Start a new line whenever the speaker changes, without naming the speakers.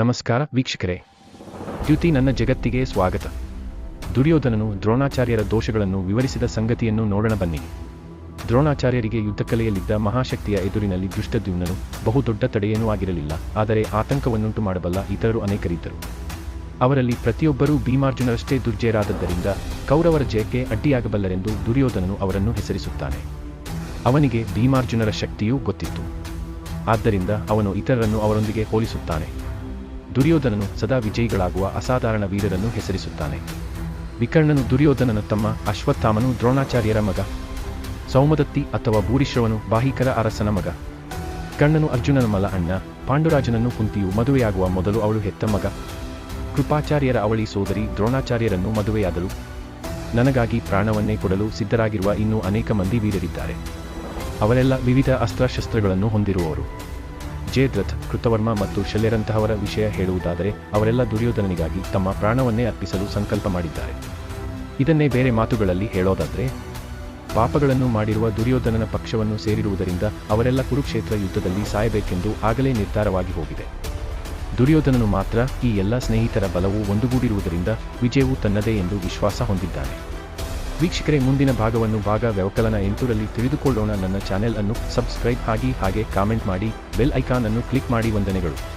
ನಮಸ್ಕಾರ ವೀಕ್ಷಕರೇ. ದ್ಯುತಿ ನನ್ನ ಜಗತ್ತಿಗೆ ಸ್ವಾಗತ. ದುರ್ಯೋಧನನು ದ್ರೋಣಾಚಾರ್ಯರ ದೋಷಗಳನ್ನು ವಿವರಿಸಿದ ಸಂಗತಿಯನ್ನು ನೋಡೋಣ ಬನ್ನಿ. ದ್ರೋಣಾಚಾರ್ಯರಿಗೆ ಯುದ್ಧಕಲೆಯಲ್ಲಿದ್ದ ಮಹಾಶಕ್ತಿಯ ಎದುರಿನಲ್ಲಿ ದುಷ್ಟದ್ಯುಮ್ನನು ಬಹುದೊಡ್ಡ ತಡೆಯೇನೂ ಆಗಿರಲಿಲ್ಲ, ಆದರೆ ಆತಂಕವನ್ನುಂಟು ಮಾಡಬಲ್ಲ ಇತರರು ಅನೇಕರಿದ್ದರು. ಅವರಲ್ಲಿ ಪ್ರತಿಯೊಬ್ಬರೂ ಭೀಮಾರ್ಜುನರಷ್ಟೇ ದುರ್ಜಯರಾದದ್ದರಿಂದ ಕೌರವರ ಜಯಕ್ಕೆ ಅಡ್ಡಿಯಾಗಬಲ್ಲರೆಂದು ದುರ್ಯೋಧನನು ಅವರನ್ನು ಹೆಸರಿಸುತ್ತಾನೆ. ಅವನಿಗೆ ಭೀಮಾರ್ಜುನರ ಶಕ್ತಿಯೂ ಗೊತ್ತಿತ್ತು. ಆದ್ದರಿಂದ ಅವನು ಇತರರನ್ನು ಅವರೊಂದಿಗೆ ಹೋಲಿಸುತ್ತಾನೆ. ದುರ್ಯೋಧನನು ಸದಾ ವಿಜಯಿಗಳಾಗುವ ಅಸಾಧಾರಣ ವೀರರನ್ನು ಹೆಸರಿಸುತ್ತಾನೆ. ವಿಕರ್ಣನು ದುರ್ಯೋಧನನ ತಮ್ಮ ಅಶ್ವತ್ಥಾಮನು ದ್ರೋಣಾಚಾರ್ಯರ ಮಗ. ಸೌಮದತ್ತಿ ಅಥವಾ ಭೂರಿಶ್ರವನು ಬಾಹಿಕರ ಅರಸನ ಮಗ. ಕರ್ಣನು ಅರ್ಜುನನ ಮಲ ಅಣ್ಣ. ಪಾಂಡುರಾಜನನ್ನು ಕುಂತಿಯು ಮದುವೆಯಾಗುವ ಮೊದಲು ಅವಳು ಹೆತ್ತ ಮಗ. ಕೃಪಾಚಾರ್ಯರ ಅವಳಿ ಸೋದರಿ ದ್ರೋಣಾಚಾರ್ಯರನ್ನು ಮದುವೆಯಾದಳು. ನನಗಾಗಿ ಪ್ರಾಣವನ್ನೇ ಕೊಡಲು ಸಿದ್ಧರಾಗಿರುವ ಇನ್ನೂ ಅನೇಕ ಮಂದಿ ವೀರರಿದ್ದಾರೆ. ಅವರೆಲ್ಲ ವಿವಿಧ ಅಸ್ತ್ರಶಸ್ತ್ರಗಳನ್ನು ಹೊಂದಿರುವವರು. ಜಯದ್ರಥ್ ಕೃತವರ್ಮ ಮತ್ತು ಶಲ್ಯರಂತಹವರ ವಿಷಯ ಹೇಳುವುದಾದರೆ ಅವರೆಲ್ಲ ದುರ್ಯೋಧನನಿಗಾಗಿ ತಮ್ಮ ಪ್ರಾಣವನ್ನೇ ಅರ್ಪಿಸಲು ಸಂಕಲ್ಪ ಮಾಡಿದ್ದಾರೆ. ಇದನ್ನೇ ಬೇರೆ ಮಾತುಗಳಲ್ಲಿ ಹೇಳೋದಾದರೆ, ಪಾಪಗಳನ್ನು ಮಾಡಿರುವ ದುರ್ಯೋಧನನ ಪಕ್ಷವನ್ನು ಸೇರಿರುವುದರಿಂದ ಅವರೆಲ್ಲ ಕುರುಕ್ಷೇತ್ರ ಯುದ್ಧದಲ್ಲಿ ಸಾಯಬೇಕೆಂದು ಆಗಲೇ ನಿರ್ಧಾರವಾಗಿ ಹೋಗಿದೆ. ದುರ್ಯೋಧನನು ಮಾತ್ರ ಈ ಎಲ್ಲ ಸ್ನೇಹಿತರ ಬಲವು ಒಂದುಗೂಡಿರುವುದರಿಂದ ವಿಜಯವು ತನ್ನದೇ ಎಂದು ವಿಶ್ವಾಸ ಹೊಂದಿದ್ದಾನೆ. ವೀಕ್ಷಕರೇ, ಮುಂದಿನ ಭಾಗವನ್ನು ಭಾಗ ವ್ಯವಕಲನ ಎಂಟುರಲ್ಲಿ ತಿಳಿದುಕೊಳ್ಳೋಣ. ನನ್ನ ಚಾನೆಲ್ ಅನ್ನು ಸಬ್ಸ್ಕ್ರೈಬ್ ಆಗಿ ಹಾಗೆ ಕಾಮೆಂಟ್ ಮಾಡಿ, ಬೆಲ್ ಐಕಾನ್ ಅನ್ನು ಕ್ಲಿಕ್ ಮಾಡಿ. ವಂದನೆಗಳು.